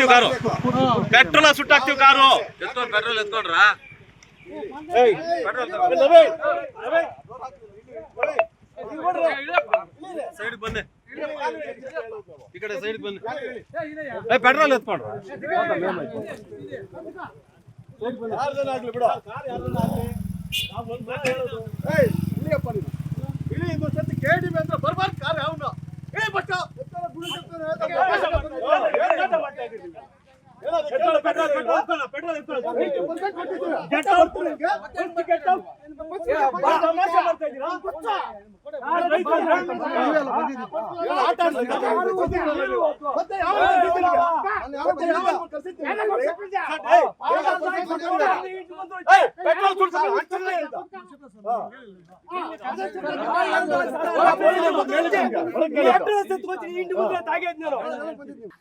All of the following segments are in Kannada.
ಸುಟ್ಟಾಕ್ತಿವ್ ಕಾರು? ಪೆಟ್ರೋಲ್ ಸುಟ್ಟಾಕ್ತಿವ್ ಕಾರು? ಎತ್ಕೊಂಡ್ ಪೆಟ್ರೋಲ್ ಎತ್ಕೊಂಡ್ರ? ಸೈಡ್ ಬನ್ನಿ. ಈ ಕಡೆ ಸೈಡ್ ಬನ್ನಿ. ಏ ಪೆಟ್ರೋಲ್ ಎತ್ಕೊಂಡ್ರ? ಯಾರ್ದನಾಗ್ಲಿ ಬಿಡು. ನಾವ್ ಒಂದ್ ಮಾತ್ ಹೇಳೋದು. ಮಾತಾಡಿದ್ದೀವಿ. ಏನಾದ್ರು ಕೇಳು, ಪೆಟ್ರೋಲ್, ಪೆಟ್ರೋಲ್, ಪೆಟ್ರೋಲ್ ಎತ್ಕೊಳ್ಳಿ. ಏಯ್ಟಿ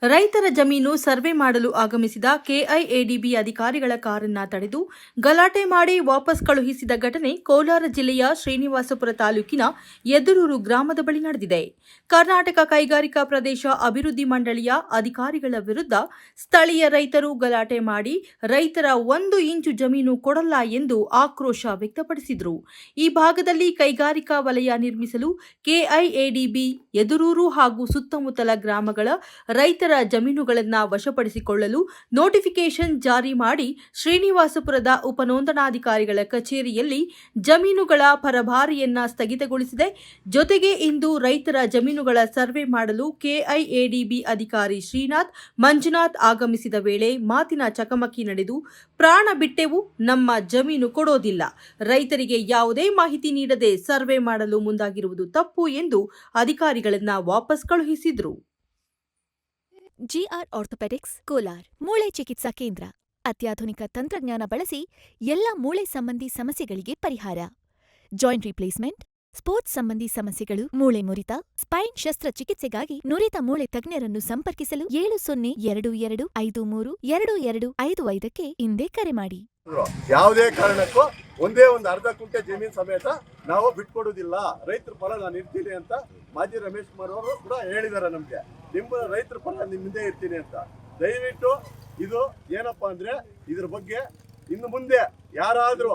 ರೈತರ ಜಮೀನು ಸರ್ವೆ ಮಾಡಲು ಆಗಮಿಸಿದ ಕೆಐಎಡಿಬಿ ಅಧಿಕಾರಿಗಳ ಕಾರನ್ನ ತಡೆದು ಗಲಾಟೆ ಮಾಡಿ ವಾಪಸ್ ಕಳುಹಿಸಿದ ಘಟನೆ ಕೋಲಾರ ಜಿಲ್ಲೆಯ ಶ್ರೀನಿವಾಸಪುರ ತಾಲೂಕಿನ ಎದುರೂರು ಗ್ರಾಮದ ಬಳಿ ನಡೆದಿದೆ. ಕರ್ನಾಟಕ ಕೈಗಾರಿಕಾ ಪ್ರದೇಶ ಅಭಿವೃದ್ಧಿ ಮಂಡಳಿಯ ಅಧಿಕಾರಿಗಳ ವಿರುದ್ಧ ಸ್ಥಳೀಯ ರೈತರು ಗಲಾಟೆ ಮಾಡಿ ರೈತರ ಒಂದು ಇಂಚು ಜಮೀನು ಕೊಡಲ್ಲ ಎಂದು ಆಕ್ರೋಶ ವ್ಯಕ್ತಪಡಿಸಿದರು. ಈ ಭಾಗದಲ್ಲಿ ಕೈಗಾರಿಕಾ ವಲಯ ನಿರ್ಮಿಸಲು ಕೆಐಎಡಿಬಿ ಎದುರೂರು ಹಾಗೂ ಸುತ್ತಮುತ್ತಲ ಗ್ರಾಮಗಳ ರೈತರ ಜಮೀನುಗಳನ್ನು ವಶಪಡಿಸಿಕೊಳ್ಳಲು ನೋಟಿಫಿಕೇಶನ್ ಜಾರಿ ಮಾಡಿ ಶ್ರೀನಿವಾಸಪುರದ ಉಪನೋಂದಣಾಧಿಕಾರಿಗಳ ಕಚೇರಿಯಲ್ಲಿ ಜಮೀನುಗಳ ಪರಭಾರಿಯನ್ನ ಸ್ಥಗಿತಗೊಳಿಸಿದೆ. ಜೊತೆಗೆ ಇಂದು ರೈತರ ಜಮೀನುಗಳ ಸರ್ವೆ ಮಾಡಲು ಕೆಐಎಡಿಬಿ ಅಧಿಕಾರಿ ಶ್ರೀನಾಥ್, ಮಂಜುನಾಥ್ ಆಗಮಿಸಿದ ವೇಳೆ ಮಾತಿನ ಚಕಮಕಿ ನಡೆದು, ಪ್ರಾಣ ಬಿಟ್ಟೆವು, ನಮ್ಮ ಜಮೀನು ಕೊಡೋದಿಲ್ಲ. ರೈತರಿಗೆ ಯಾವುದೇ ಮಾಹಿತಿ ನೀಡದೆ ಸರ್ವೆ ಮಾಡಲು ಮುಂದಾಗಿರುವುದು ತಪ್ಪು ಎಂದು ಅಧಿಕಾರಿಗಳನ್ನ ವಾಪಸ್ ಕಳುಹಿಸಿದ್ರು. ಜಿಆರ್ ಆರ್ಥೋಪೆಡಿಕ್ಸ್ ಕೋಲಾರ್, ಮೂಳೆ ಚಿಕಿತ್ಸಾ ಕೇಂದ್ರ. ಅತ್ಯಾಧುನಿಕ ತಂತ್ರಜ್ಞಾನ ಬಳಸಿ ಎಲ್ಲ ಮೂಳೆ ಸಂಬಂಧಿ ಸಮಸ್ಯೆಗಳಿಗೆ ಪರಿಹಾರ. ಜಾಯಿಂಟ್ ರಿಪ್ಲೇಸ್ಮೆಂಟ್, ಸ್ಪೋರ್ಟ್ಸ್ ಸಂಬಂಧಿ ಸಮಸ್ಯೆಗಳು, ಮೂಳೆ ಮುರಿತ, ಸ್ಪೈನ್ ಶಸ್ತ್ರಚಿಕಿತ್ಸೆಗಾಗಿ ನುರಿತ ಮೂಳೆ ತಜ್ಞರನ್ನು ಸಂಪರ್ಕಿಸಲು ಏಳು ಸೊನ್ನೆ, ಎರಡು ಎರಡು, ಐದು, ಮೂರು, ಎರಡು ಎರಡು ಐದು ಐದಕ್ಕೆ ಹಿಂದೆ ಕರೆ ಮಾಡಿ. ಯಾವುದೇ ಕಾರಣಕ್ಕೂ ಒಂದೇ ಒಂದು ಅರ್ಧ ಕುಂಟೆ ಜಮೀನು ಸಮೇತ ನಾವು ಬಿಟ್ಕೊಡುವುದಿಲ್ಲ. ರೈತರ ಫಲ ನಾನು ಇರ್ತೀನಿ ಅಂತ ಮಾಜಿ ರಮೇಶ್ ಕುಮಾರ್ ಅವರು ಕೂಡ ಹೇಳಿದ್ದಾರೆ ನಮಗೆ. ನಿಮ್ಮ ರೈತರ ಫಲ ನಿಮ್ಮ ಹಿಂದೆ ಇರ್ತೀನಿ ಅಂತ. ದಯವಿಟ್ಟು ಇದು ಏನಪ್ಪಾ ಅಂದ್ರೆ ಇದ್ರ ಬಗ್ಗೆ ಇನ್ನು ಮುಂದೆ ಯಾರಾದ್ರೂ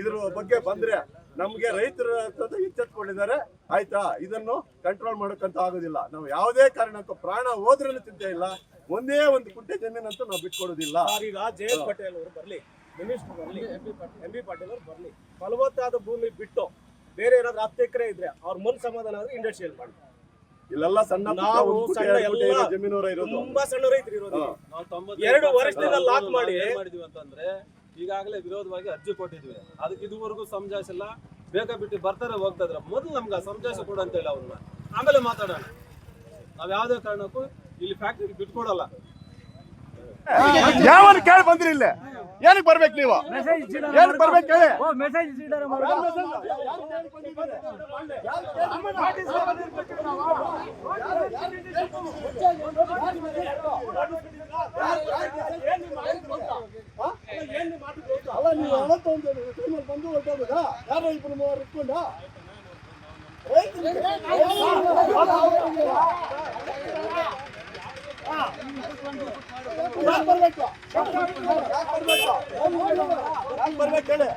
ಇದ್ರ ಬಗ್ಗೆ ಬಂದ್ರೆ ನಮ್ಗೆ ರೈತರ ಎಚ್ಚೆತ್ಕೊಂಡಿದ್ದಾರೆ. ಆಯ್ತಾ? ಇದನ್ನು ಕಂಟ್ರೋಲ್ ಮಾಡೋಕ್ಕಂತ ಆಗೋದಿಲ್ಲ. ನಾವು ಯಾವುದೇ ಕಾರಣಕ್ಕೂ ಪ್ರಾಣ ಹೋದ್ರೂ ಚಿಂತೆ ಇಲ್ಲ. ಒಂದೇ ಒಂದು ಕುಂಟೆ ಜಮೀನಂತೂ ನಾವು ಬಿಟ್ಕೊಡೋದಿಲ್ಲ. ಈಗ ಜಯಂತ್ ಪಟೇಲ್ ಅವರು ಬರಲಿ ಮಿನಿಸ್ಟರ್ ಬರಲಿ ಎಂ ಬಿ ಪಾಟೀಲ್. ಅವರು ಬರಲಿ. ಫಲವತ್ತಾದ ಭೂಮಿ ಬಿಟ್ಟು ಬೇರೆ ಏನಾದ್ರು ಹತ್ತು ಎಕರೆ ಇದ್ರೆ ಅವ್ರ ಮನ್ ಸಮಾಧಾನ ಆದ್ರೆ ಇಂಡಸ್ಟ್ರಿಯಲ್ ಮಾಡಿ ಇಲ್ಲೆಲ್ಲ ಸಣ್ಣ ಪುಟ್ಟ ನಾವು ಸಣ್ಣ ಎರಡು ಎಲ್ಲ ಜಮೀನವರ ಇರೋದು. ತುಂಬಾ ಸಣ್ಣ ರೈತರು ಇರೋದು. ಹಾ. ನಾವು ತೊಂಬತ್ತು ಎರಡು ವರ್ಷದಿಂದ ಲಾಕ್ ಮಾಡಿ- ಏನ್ ಮಾಡಿದ್ವಿ ಅಂತಂದ್ರೆ ಈಗಾಗಲೇ ವಿರೋಧವಾಗಿ ಅರ್ಜಿ ಕೊಟ್ಟಿದ್ವಿ. ಅದಕ್ಕೆ ಇದುವರೆಗೂ ಸಮಜಾಯಿಸಿಲ್ಲ ಬೇಗ ಬಿಟ್ಟು ಬರ್ತಾರೆ ಹೋಗ್ತಾ ಇದ್ರೆ ಮೊದಲು ನಮ್ಗೆ ಸಮಜಾಯಿಸ ಕೊಡು ಅಂತ ಹೇಳಿ ಅವ್ರನ್ನ. ಆಮೇಲೆ ಮಾತಾಡೋಣ. ನಾವ್ ಯಾವ್ದೇ ಕಾರಣಕ್ಕೂ ಇಲ್ಲಿ ಫ್ಯಾಕ್ಟ್ರಿ ಬಿಟ್ಕೊಡಲ್ಲ. ಯಾವನ್ ಕೇಳಿ ಬಂದ್ರಿ ಇಲ್ಲಿ? ಏನಕ್ಕೆ ಬರ್ಬೇಕು ನೀವು? ಏನಕ್ಕೆ ಬರ್ಬೇಕು ಹೇಳಿ? ಅಲ್ಲ ನೀವು ಅವತ್ತೊಂದು ಟೈಮಲ್ಲಿ ಬಂದು ಹೊರಟೋಗುದಾ ಯಾರೋ ಇಬ್ರು ಮೂವರು ಇಟ್ಕೊಂಡ ಬರ್ಬೇಕು ಬರ್ಬೇಕು ಹೇಳಿ